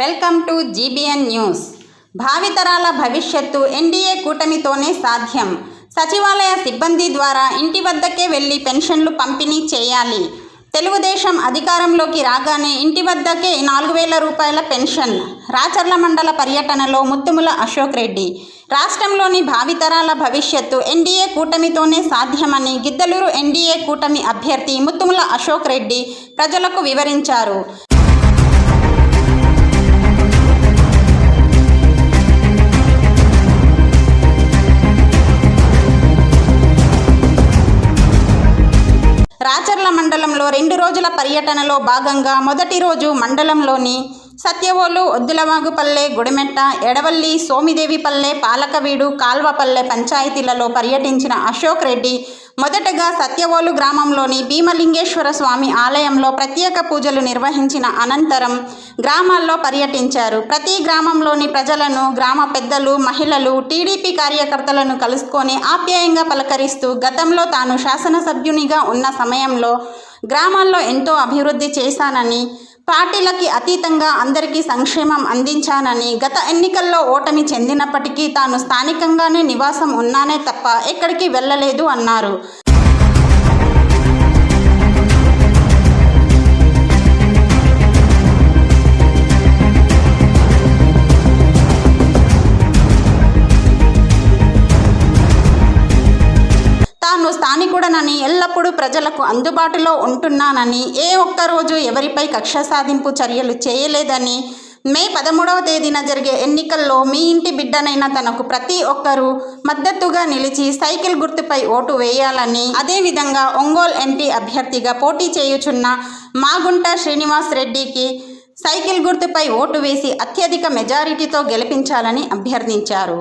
Welcome to GBN news. భావితరాల భవిష్యత్తు NDA కూటమితోనే సాధ్యం. సచివాలయ సిబ్బంది ద్వారా ఇంటి వద్దకే వెళ్ళి పెన్షన్లు పంపిణీ చేయాలి. తెలుగుదేశం అధికారంలోకి రాగానే ఇంటి వద్దకే నాలుగు వేల రూపాయల పెన్షన్. రాచర్ల మండల పర్యటనలో ముత్తుముల అశోక్ రెడ్డి. రాష్ట్రంలోని భావితరాల భవిష్యత్తు ఎన్డీఏ కూటమితోనే సాధ్యమని గిద్దలూరు ఎన్డీఏ కూటమి అభ్యర్థి ముత్తుముల అశోక్ రెడ్డి ప్రజలకు వివరించారు. రాచర్ల మండలంలో రెండు రోజుల పర్యటనలో భాగంగా మొదటి రోజు మండలంలోని సత్యవోలు ఒద్దులవాగుపల్లె గుడిమెట్ట ఎడవల్లి సోమిదేవిపల్లె పాలకవీడు కాల్వపల్లె పంచాయతీలలో పర్యటించిన అశోక్ రెడ్డి మొదటగా సత్యవోలు గ్రామంలోని భీమలింగేశ్వర స్వామి ఆలయంలో ప్రత్యేక పూజలు నిర్వహించిన అనంతరం గ్రామాల్లో పర్యటించారు. ప్రతి గ్రామంలోని ప్రజలను గ్రామ పెద్దలు మహిళలు టీడీపీ కార్యకర్తలను కలుసుకొని ఆప్యాయంగా పలకరిస్తూ గతంలో తాను శాసనసభ్యునిగా ఉన్న సమయంలో గ్రామాల్లో ఎంతో అభివృద్ధి చేశానని పార్టీలకి అతీతంగా అందరికీ సంక్షేమం అందించానని గత ఎన్నికల్లో ఓటమి చెందినప్పటికీ తాను స్థానికంగానే నివాసం ఉన్నానే తప్ప ఎక్కడికి వెళ్ళలేదు అన్నారు. నేను స్థానికుడనని ఎల్లప్పుడూ ప్రజలకు అందుబాటులో ఉంటున్నానని ఏ ఒక్క రోజు ఎవరిపై కక్ష సాధింపు చర్యలు చేయలేదని మే పదమూడవ తేదీన జరిగే ఎన్నికల్లో మీ ఇంటి బిడ్డనైన తనకు ప్రతి ఒక్కరూ మద్దతుగా నిలిచి సైకిల్ గుర్తుపై ఓటు వేయాలని అదేవిధంగా ఒంగోలు ఎంపీ అభ్యర్థిగా పోటీ చేయుచున్న మాగుంట శ్రీనివాస్ రెడ్డికి సైకిల్ గుర్తుపై ఓటు వేసి అత్యధిక మెజారిటీతో గెలిపించాలని అభ్యర్థించారు.